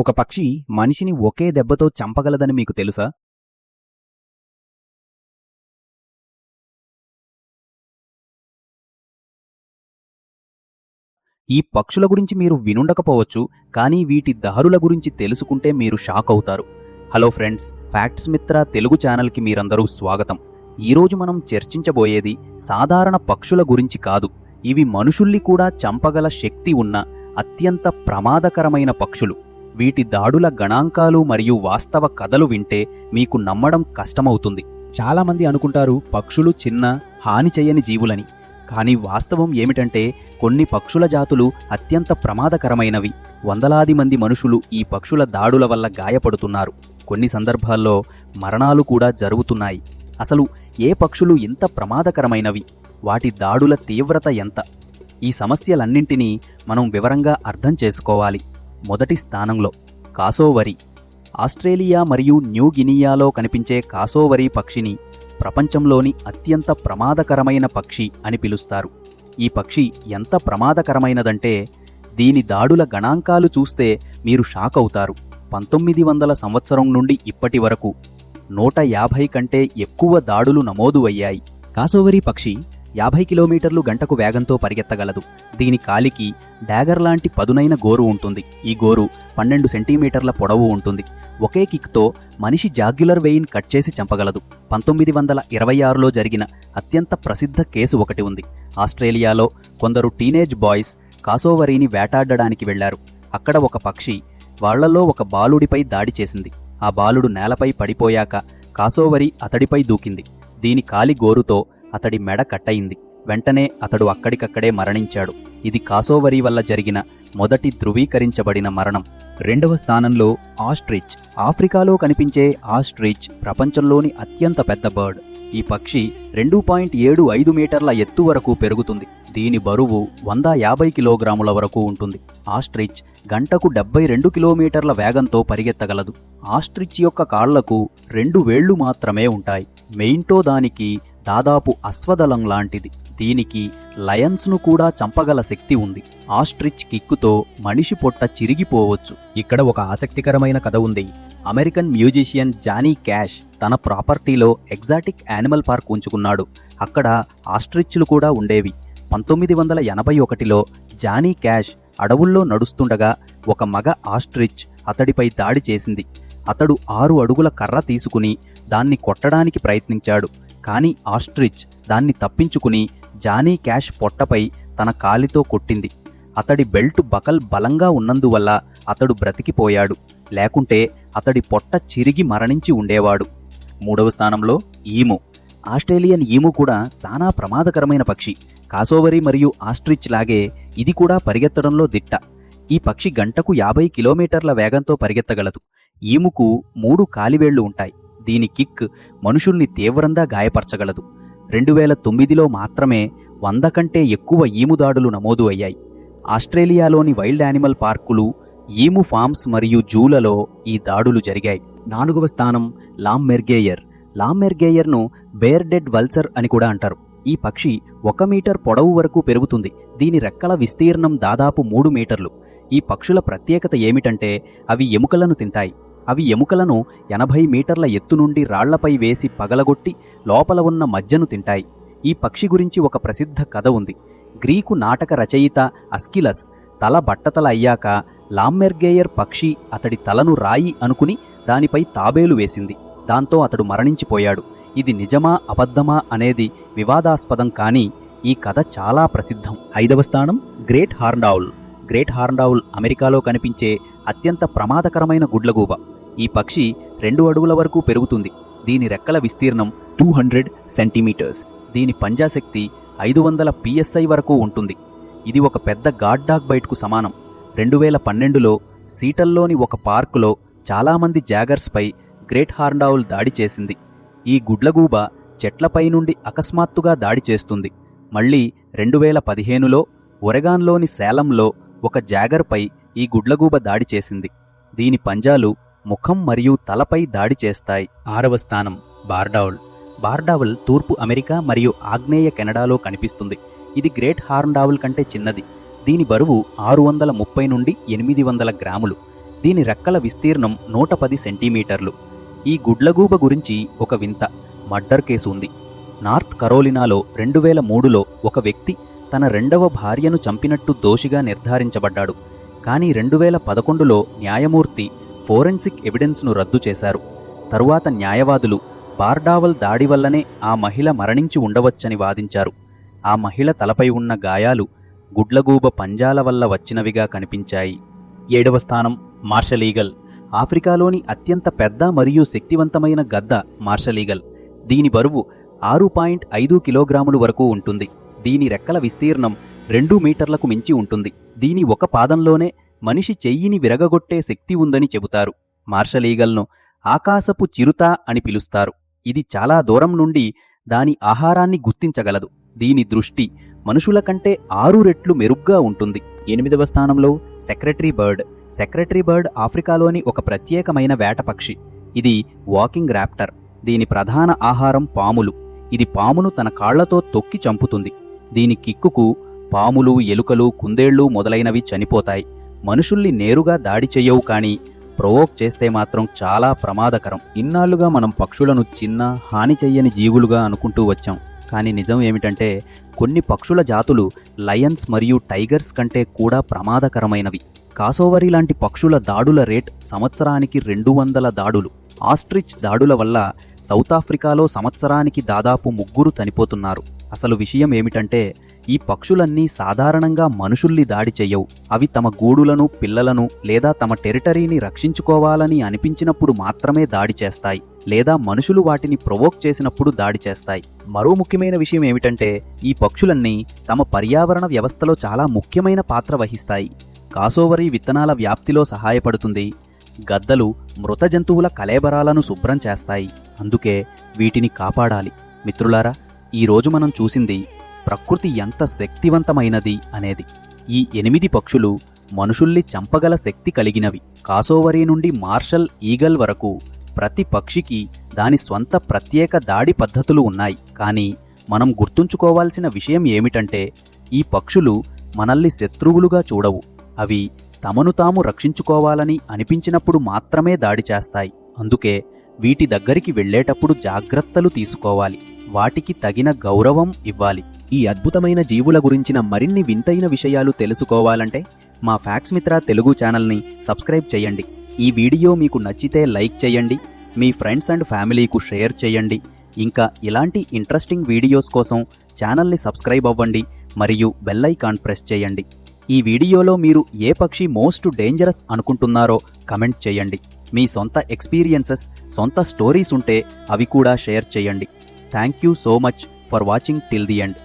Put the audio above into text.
ఒక పక్షి మనిషిని ఒకే దెబ్బతో చంపగలదని మీకు తెలుసా? ఈ పక్షుల గురించి మీరు వినుండకపోవచ్చు కానీ వీటి దారుల గురించి తెలుసుకుంటే మీరు షాక్ అవుతారు hello friends facts Mitra Telugu ఛానల్కి మీరందరూ స్వాగతం. ఈరోజు మనం చర్చించబోయేది సాధారణ పక్షుల గురించి కాదు. ఇవి మనుషుల్ని కూడా చంపగల శక్తి ఉన్న అత్యంత ప్రమాదకరమైన పక్షులు. వీటి దాడుల గణాంకాలు మరియు వాస్తవ కథలు వింటే మీకు నమ్మడం కష్టమవుతుంది. చాలామంది అనుకుంటారు పక్షులు చిన్న హాని చేయని జీవులని. కానీ వాస్తవం ఏమిటంటే కొన్ని పక్షుల జాతులు అత్యంత ప్రమాదకరమైనవి. వందలాది మంది మనుషులు ఈ పక్షుల దాడుల వల్ల గాయపడుతున్నారు. కొన్ని సందర్భాల్లో మరణాలు కూడా జరుగుతున్నాయి. అసలు ఏ పక్షులు ఇంత ప్రమాదకరమైనవి? వాటి దాడుల తీవ్రత ఎంత? ఈ సమస్యలన్నింటినీ మనం వివరంగా అర్థం చేసుకోవాలి. మొదటి స్థానంలో కాసోవరి ఆస్ట్రేలియా మరియు న్యూ గినియాలో కనిపించే కాసోవరి పక్షిని ప్రపంచంలోని అత్యంత ప్రమాదకరమైన పక్షి అని పిలుస్తారు. ఈ పక్షి ఎంత ప్రమాదకరమైనదంటే దీని దాడుల గణాంకాలు చూస్తే మీరు షాక్ అవుతారు. పంతొమ్మిది వందల సంవత్సరం నుండి ఇప్పటి వరకు నూట యాభై కంటే ఎక్కువ దాడులు నమోదు అయ్యాయి. కాసోవరి పక్షి యాభై కిలోమీటర్లు గంటకు వేగంతో పరిగెత్తగలదు. దీని కాలికి డాగర్ లాంటి పదునైన గోరు ఉంటుంది. ఈ గోరు పన్నెండు సెంటీమీటర్ల పొడవు ఉంటుంది. ఒకే కిక్తో మనిషి జాగ్యులర్ వెయిన్ కట్ చేసి చంపగలదు. పంతొమ్మిది వందల ఇరవై ఆరులో జరిగిన అత్యంత ప్రసిద్ధ కేసు ఒకటి ఉంది. ఆస్ట్రేలియాలో కొందరు టీనేజ్ బాయ్స్ కాసోవరీని వేటాడడానికి వెళ్ళారు అక్కడ ఒక పక్షి వాళ్ళలో ఒక బాలుడిపై దాడి చేసింది. ఆ బాలుడు నేలపై పడిపోయాక కాసోవరి అతడిపై దూకింది. దీని కాలి గోరుతో అతడి మెడ కట్టయింది. వెంటనే అతడు అక్కడికక్కడే మరణించాడు. ఇది కాసోవరి వల్ల జరిగిన మొదటి ధృవీకరించబడిన మరణం. రెండవ స్థానంలో ఆస్ట్రిచ్. ఆఫ్రికాలో కనిపించే ఆస్ట్రిచ్ ప్రపంచంలోని అత్యంత పెద్ద బర్డ్. ఈ పక్షి రెండు పాయింట్ ఏడు ఐదు మీటర్ల ఎత్తు వరకు పెరుగుతుంది. దీని బరువు వంద యాభై కిలోగ్రాముల వరకు ఉంటుంది. ఆస్ట్రిచ్ గంటకు డెబ్బై రెండు కిలోమీటర్ల వేగంతో పరిగెత్తగలదు. ఆస్ట్రిచ్ యొక్క కాళ్ళకు రెండు వేళ్ళు మాత్రమే ఉంటాయి. మెయింటో దానికి దాదాపు అశ్వదళం లాంటిది. దీనికి లయన్స్ను కూడా చంపగల శక్తి ఉంది. ఆస్ట్రిచ్ కిక్కుతో మనిషి పొట్ట చిరిగిపోవచ్చు. ఇక్కడ ఒక ఆసక్తికరమైన కథ ఉంది. అమెరికన్ మ్యూజిషియన్ జానీ క్యాష్ తన ప్రాపర్టీలో ఎగ్జాటిక్ యానిమల్ పార్క్ ఉంచుకున్నాడు. అక్కడ ఆస్ట్రిచ్లు కూడా ఉండేవి. పంతొమ్మిది వందల ఎనభై ఒకటిలో జానీ క్యాష్ అడవుల్లో నడుస్తుండగా ఒక మగ ఆస్ట్రిచ్ అతడిపై దాడి చేసింది. అతడు ఆరు అడుగుల కర్ర తీసుకుని దాన్ని కొట్టడానికి ప్రయత్నించాడు. కానీ ఆస్ట్రిచ్ దాన్ని తప్పించుకుని జానీ క్యాష్ పొట్టపై తన కాలితో కొట్టింది. అతడి బెల్ట్ బకల్ బలంగా ఉన్నందువల్ల అతడు బ్రతికిపోయాడు. లేకుంటే అతడి పొట్ట చిరిగి మరణించి ఉండేవాడు. మూడవ స్థానంలో ఈము. ఆస్ట్రేలియన్ ఈము కూడా చాలా ప్రమాదకరమైన పక్షి. కాసోవరి మరియు ఆస్ట్రిచ్ లాగే ఇది కూడా పరిగెత్తడంలో దిట్ట. ఈ పక్షి గంటకు యాభై కిలోమీటర్ల వేగంతో పరిగెత్తగలదు. ఈముకు మూడు కాలివేళ్ళు ఉంటాయి. దీని కిక్ మనుషుల్ని తీవ్రంగా గాయపరచగలదు. రెండు వేల తొమ్మిదిలో మాత్రమే వంద కంటే ఎక్కువ ఈము దాడులు నమోదు అయ్యాయి. ఆస్ట్రేలియాలోని వైల్డ్ యానిమల్ పార్కులు ఈము ఫార్మ్స్ మరియు జూలలో ఈ దాడులు జరిగాయి. నాలుగవ స్థానం లామ్మెర్గేయర్. మెర్గేయర్ బేర్డెడ్ వల్సర్ అని కూడా అంటారు. ఈ పక్షి ఒక మీటర్ పొడవు వరకు పెరుగుతుంది. దీని రెక్కల విస్తీర్ణం దాదాపు మూడు మీటర్లు. ఈ పక్షుల ప్రత్యేకత ఏమిటంటే అవి ఎముకలను తింటాయి. అవి ఎముకలను ఎనభై మీటర్ల ఎత్తు నుండి రాళ్ళపై వేసి పగలగొట్టి లోపల ఉన్న మజ్జను తింటాయి. ఈ పక్షి గురించి ఒక ప్రసిద్ధ కథ ఉంది. గ్రీకు నాటక రచయిత అస్కిలస్ తల బట్టతల అయ్యాక లామ్మెర్గేయర్ పక్షి అతడి తలను రాయి అనుకుని దానిపై తాబేలు వేసింది. దాంతో అతడు మరణించిపోయాడు. ఇది నిజమా అబద్ధమా అనేది వివాదాస్పదం కానీ ఈ కథ చాలా ప్రసిద్ధం. ఐదవ స్థానం గ్రేట్ హార్న్డావుల్. గ్రేట్ హార్న్డావుల్ అమెరికాలో కనిపించే అత్యంత ప్రమాదకరమైన గుడ్లగూబ. ఈ పక్షి రెండు అడుగుల వరకు పెరుగుతుంది. దీని రెక్కల విస్తీర్ణం టూ హండ్రెడ్ సెంటీమీటర్స్. దీని పంజాశక్తి ఐదు వందల పిఎస్ఐ వరకు ఉంటుంది. ఇది ఒక పెద్ద గాడ్ డాగ్ బైట్కు సమానం. రెండు వేల పన్నెండులో సీటల్లోని ఒక పార్కులో చాలామంది జాగర్స్పై గ్రేట్ హార్న్డౌల్ దాడి చేసింది. ఈ గుడ్లగూబ చెట్లపై నుండి అకస్మాత్తుగా దాడి చేస్తుంది. మళ్ళీ రెండు వేల పదిహేనులో ఒరెగాన్లోని సేలంలో ఒక జాగర్పై ఈ గుడ్లగూబ దాడి చేసింది. దీని పంజాలు ముఖం మరియు తలపై దాడి చేస్తాయి. ఆరవ స్థానం బార్డావుల్ బార్డావుల్ తూర్పు అమెరికా మరియు ఆగ్నేయ కెనడాలో కనిపిస్తుంది. ఇది గ్రేట్ హార్న్డావుల్ కంటే చిన్నది. దీని బరువు ఆరు వందల ముప్పై నుండి ఎనిమిది వందల గ్రాములు. దీని రెక్కల విస్తీర్ణం నూట పది సెంటీమీటర్లు. ఈ గుడ్లగూబ గురించి ఒక వింత మర్డర్ కేసు ఉంది. నార్త్ కరోలినాలో రెండు వేల మూడులో ఒక వ్యక్తి తన రెండవ భార్యను చంపినట్టు దోషిగా నిర్ధారించబడ్డాడు. కానీ రెండు వేల పదకొండులో న్యాయమూర్తి ఫోరెన్సిక్ ఎవిడెన్స్ను రద్దు చేశారు. తరువాత న్యాయవాదులు బార్డావల్ దాడి వల్లనే ఆ మహిళ మరణించి ఉండవచ్చని వాదించారు. ఆ మహిళ తలపై ఉన్న గాయాలు గుడ్లగూబ పంజాల వల్ల వచ్చినవిగా కనిపించాయి. ఏడవ స్థానం మార్షలీగల్ ఆఫ్రికాలోని అత్యంత పెద్ద మరియు శక్తివంతమైన గద్ద మార్షలీగల్ దీని బరువు ఆరు పాయింట్ ఐదు కిలోగ్రాములు వరకు ఉంటుంది. దీని రెక్కల విస్తీర్ణం రెండు మీటర్లకు మించి ఉంటుంది. దీని ఒక పాదంలోనే మనిషి చెయ్యిని విరగగొట్టే శక్తి ఉందని చెబుతారు. మార్షలీగల్ను ఆకాశపు చిరుత అని పిలుస్తారు. ఇది చాలా దూరం నుండి దాని ఆహారాన్ని గుర్తించగలదు. దీని దృష్టి మనుషుల కంటే ఆరు రెట్లు మెరుగ్గా ఉంటుంది. ఎనిమిదవ స్థానంలో సెక్రటరీ బర్డ్. సెక్రటరీ బర్డ్ ఆఫ్రికాలోని ఒక ప్రత్యేకమైన వేట పక్షి. ఇది వాకింగ్ ర్యాప్టర్ దీని ప్రధాన ఆహారం పాములు. ఇది పామును తన కాళ్ళతో తొక్కి చంపుతుంది. దీని కిక్కుకు పాములు ఎలుకలు కుందేళ్ళు మొదలైనవి చనిపోతాయి. మనుషుల్ని నేరుగా దాడి చెయ్యవు కానీ ప్రొవోక్ చేస్తే మాత్రం చాలా ప్రమాదకరం. ఇన్నాళ్ళుగా మనం పక్షులను చిన్న హాని చెయ్యని జీవులుగా అనుకుంటూ వచ్చాం. కానీ నిజం ఏమిటంటే కొన్ని పక్షుల జాతులు లయన్స్ మరియు టైగర్స్ కంటే కూడా ప్రమాదకరమైనవి. కాసోవరి లాంటి పక్షుల దాడుల రేట్ సంవత్సరానికి రెండు వందల దాడులు. ఆస్ట్రిచ్ దాడుల వల్ల సౌత్ ఆఫ్రికాలో సంవత్సరానికి దాదాపు ముగ్గురు చనిపోతున్నారు. అసలు విషయం ఏమిటంటే ఈ పక్షులన్నీ సాధారణంగా మనుషుల్ని దాడి చెయ్యవు. అవి తమ గూడులను పిల్లలను లేదా తమ టెరిటరీని రక్షించుకోవాలని అనిపించినప్పుడు మాత్రమే దాడి చేస్తాయి లేదా మనుషులు వాటిని ప్రొవోక్ చేసినప్పుడు దాడి చేస్తాయి. మరో ముఖ్యమైన విషయం ఏమిటంటే ఈ పక్షులన్నీ తమ పర్యావరణ వ్యవస్థలో చాలా ముఖ్యమైన పాత్ర వహిస్తాయి. కాసోవరి విత్తనాల వ్యాప్తిలో సహాయపడుతుంది. గద్దలు మృత జంతువుల కలేబరాలను శుభ్రం చేస్తాయి. అందుకే వీటిని కాపాడాలి. మిత్రులారా ఈరోజు మనం చూసింది ప్రకృతి ఎంత శక్తివంతమైనది అనేది. ఈ ఎనిమిది పక్షులు మనుషుల్ని చంపగల శక్తి కలిగినవి. కాసోవరి నుండి మార్షల్ ఈగల్ వరకు ప్రతి పక్షికి దాని స్వంత ప్రత్యేక దాడి పద్ధతులు ఉన్నాయి. కానీ మనం గుర్తుంచుకోవాల్సిన విషయం ఏమిటంటే ఈ పక్షులు మనల్ని శత్రువులుగా చూడవు. అవి తమను తాము రక్షించుకోవాలని అనిపించినప్పుడు మాత్రమే దాడి చేస్తాయి. అందుకే వీటి దగ్గరికి వెళ్ళేటప్పుడు జాగ్రత్తలు తీసుకోవాలి. వాటికి తగిన గౌరవం ఇవ్వాలి. ఈ అద్భుతమైన జీవుల గురించిన మరిన్ని వింతైన విషయాలు తెలుసుకోవాలంటే మా ఫ్యాక్స్ మిత్ర తెలుగు ఛానల్ని సబ్స్క్రైబ్ చేయండి. ఈ వీడియో మీకు నచ్చితే లైక్ చేయండి. మీ ఫ్రెండ్స్ అండ్ ఫ్యామిలీకు షేర్ చేయండి. ఇంకా ఇలాంటి ఇంట్రెస్టింగ్ వీడియోస్ కోసం ఛానల్ని సబ్స్క్రైబ్ అవ్వండి. మరియు బెల్ ఐకాన్ ప్రెస్ చేయండి. ఈ వీడియోలో మీరు ఏ పక్షి మోస్ట్ డేంజరస్ అనుకుంటున్నారో కమెంట్ చేయండి. మీ సొంత ఎక్స్పీరియన్సెస్ సొంత స్టోరీస్ ఉంటే అవి కూడా షేర్ చేయండి. Thank you so much for watching till the end.